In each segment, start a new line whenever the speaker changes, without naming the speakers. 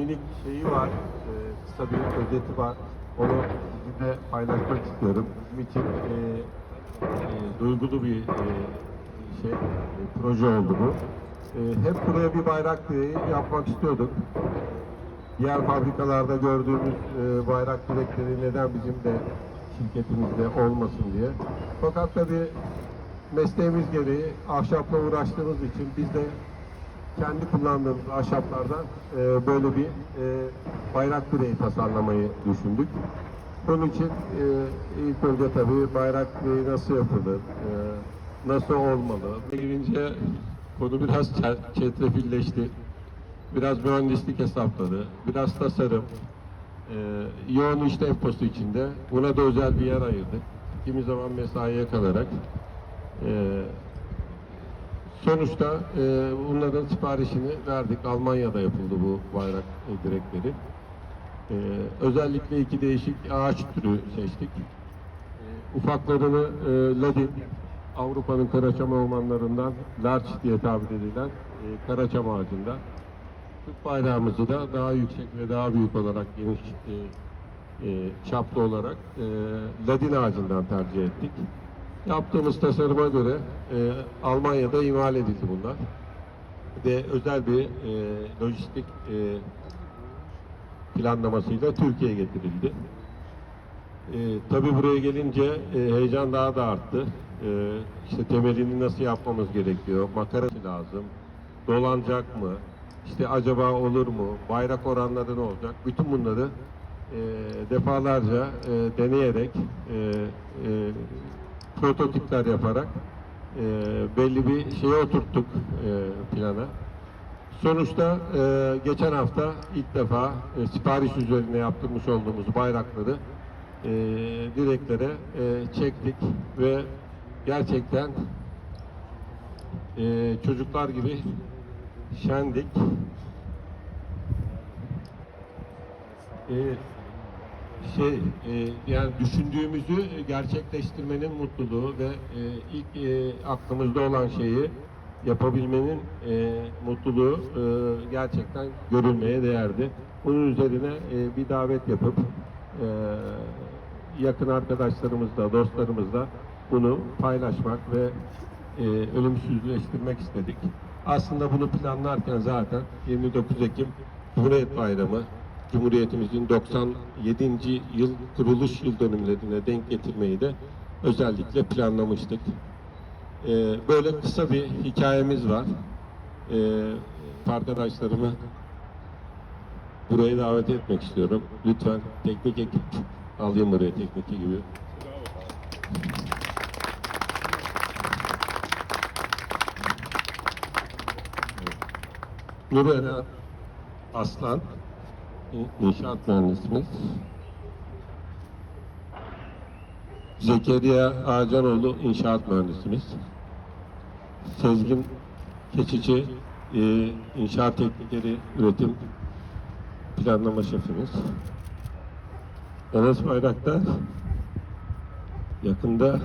minik şeyi var, e, kısa bir özeti var. Onu sizinle paylaşmak istiyorum. Bizim için e, e, duygulu bir e, şey, e, proje oldu bu. E, hep buraya bir bayrak direği yapmak istiyorduk. Diğer fabrikalarda gördüğümüz e, bayrak direkleri neden bizim de şirketimizde olmasın diye. Fakat tabii mesleğimiz gereği ahşapla uğraştığımız için biz de kendi kullandığımız ahşaplardan e, böyle bir e, bayrak direği tasarlamayı düşündük. Bunun için e, ilk önce tabii bayrak direği nasıl yapılır, e, nasıl olmalı. Girince konu biraz çe- çetrefilleşti. Biraz mühendislik hesapları, biraz tasarım, e, yoğun iş temposu içinde buna da özel bir yer ayırdık. Kimi zaman mesaiye kalarak e, sonuçta e, bunların siparişini verdik. Almanya'da yapıldı bu bayrak e, direkleri. E, özellikle iki değişik ağaç türü seçtik. E, ufaklarını e, ladin, Avrupa'nın karaçam ormanlarından larch diye tabir edilen e, karaçam ağacında. Türk bayrağımızı da daha yüksek ve daha büyük olarak geniş e, e, çaplı olarak e, ladin ağacından tercih ettik. Yaptığımız tasarıma göre e, Almanya'da imal edildi bunlar. Ve özel bir e, lojistik e, planlamasıyla Türkiye'ye getirildi. E, tabii buraya gelince e, heyecan daha da arttı. E, işte temelini nasıl yapmamız gerekiyor, makarası lazım, dolanacak mı, işte acaba olur mu, bayrak oranları ne olacak, bütün bunları e, defalarca e, deneyerek, e, e, prototipler yaparak e, belli bir şeye oturttuk e, plana. Sonuçta e, geçen hafta ilk defa e, sipariş üzerine yaptırmış olduğumuz bayrakları e, direklere e, çektik ve gerçekten e, çocuklar gibi şendik. E, şey e, yani düşündüğümüzü gerçekleştirmenin mutluluğu ve e, ilk e, aklımızda olan şeyi yapabilmenin e, mutluluğu e, gerçekten görülmeye değerdi. Bunun üzerine e, bir davet yapıp e, yakın arkadaşlarımızla, dostlarımızla bunu paylaşmak ve e, ölümsüzleştirmek istedik. Aslında bunu planlarken zaten 29 Ekim Cumhuriyet Bayramı Cumhuriyetimizin 97. yıl kuruluş yıl dönümlerine denk getirmeyi de özellikle planlamıştık. Ee, böyle kısa bir hikayemiz var. Ee, arkadaşlarımı buraya davet etmek istiyorum. Lütfen teknik ekip alayım buraya teknik ekibi. Nurena Aslan, inşaat mühendisimiz. Zekeriya Ağcanoğlu, inşaat mühendisimiz. Sezgin Keçici, e, inşaat teknikleri üretim planlama şefimiz. Enes Bayraktar yakında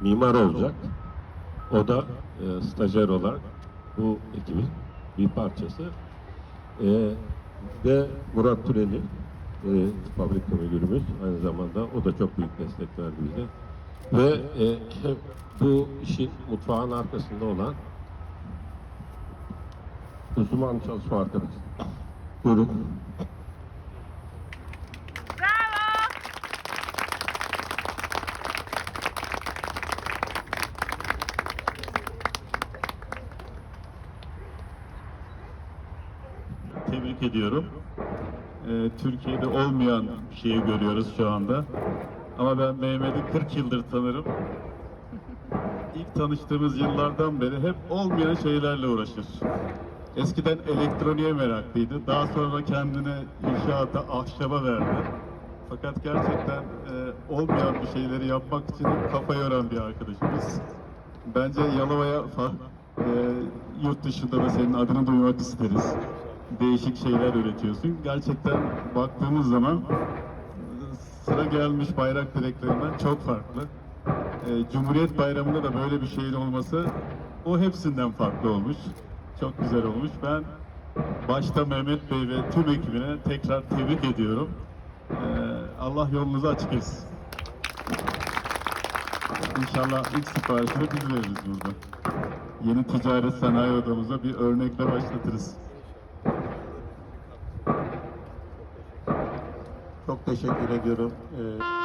mimar olacak. O da e, stajyer olarak bu ekibin bir parçası. E, ve Murat Türeli e, fabrika müdürümüz aynı zamanda o da çok büyük destek verdi bize. Ve e, bu işin mutfağın arkasında olan uzman çalışma arkadaşı. Buyurun.
Tebrik ediyorum. Ee, Türkiye'de olmayan şeyi görüyoruz şu anda. Ama ben Mehmet'i 40 yıldır tanırım. İlk tanıştığımız yıllardan beri hep olmayan şeylerle uğraşır. Eskiden elektroniğe meraklıydı. Daha sonra kendini inşaata, ahşaba verdi. Fakat gerçekten e, olmayan bir şeyleri yapmak için kafa yoran bir arkadaşımız. Bence Yalova'ya e, yurt dışında da senin adını duymak isteriz. Değişik şeyler üretiyorsun. Gerçekten baktığımız zaman sıra gelmiş bayrak direklerinden çok farklı. E, Cumhuriyet Bayramı'nda da böyle bir şeyin olması o hepsinden farklı olmuş. Çok güzel olmuş. Ben başta Mehmet Bey ve tüm ekibine tekrar tebrik ediyorum. Ee, Allah yolunuzu açık etsin. İnşallah ilk siparişini biz veririz burada. Yeni ticaret sanayi odamıza bir örnekle başlatırız.
Çok teşekkür ediyorum. Ee,